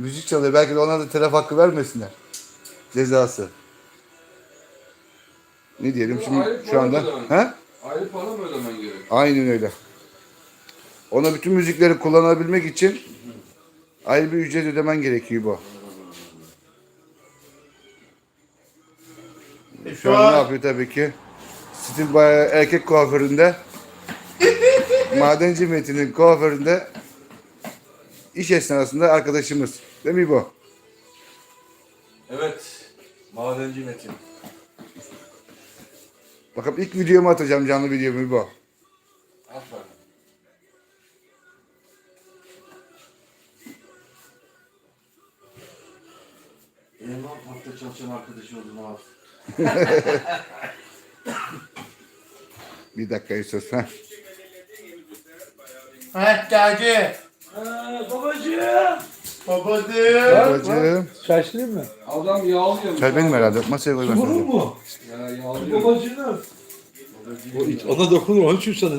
Müzik çalıyor. Belki de ona da telef hakkı vermesinler. Cezası. Ne diyelim şimdi Ayrı şu para anda? ödemen. He? Ayrı para mı ödemen gerek? Aynen öyle. Ona bütün müzikleri kullanabilmek için ayrı bir ücret ödemen gerekiyor bu. E, Şu an ne yapıyor tabii ki? Stil bayağı erkek kuaföründe Madenci Metin'in kuaföründe iş esnasında arkadaşımız. Değil mi bu? Evet. Madenci Metin. Bakalım ilk videomu atacağım canlı videomu bu. Aferin. Elman Park'ta çalışan arkadaşı olduğunu al. Bir dakika Yusuf. Evet geldi. Babacığım. Babacığım. Babacığım. Şaşırayım mı? Adam yağlıyor. Çay benim herhalde. Masaya koy ben Vurur mu? Ya yağlıyor. Babacığım. O, ona dokunur onun için sana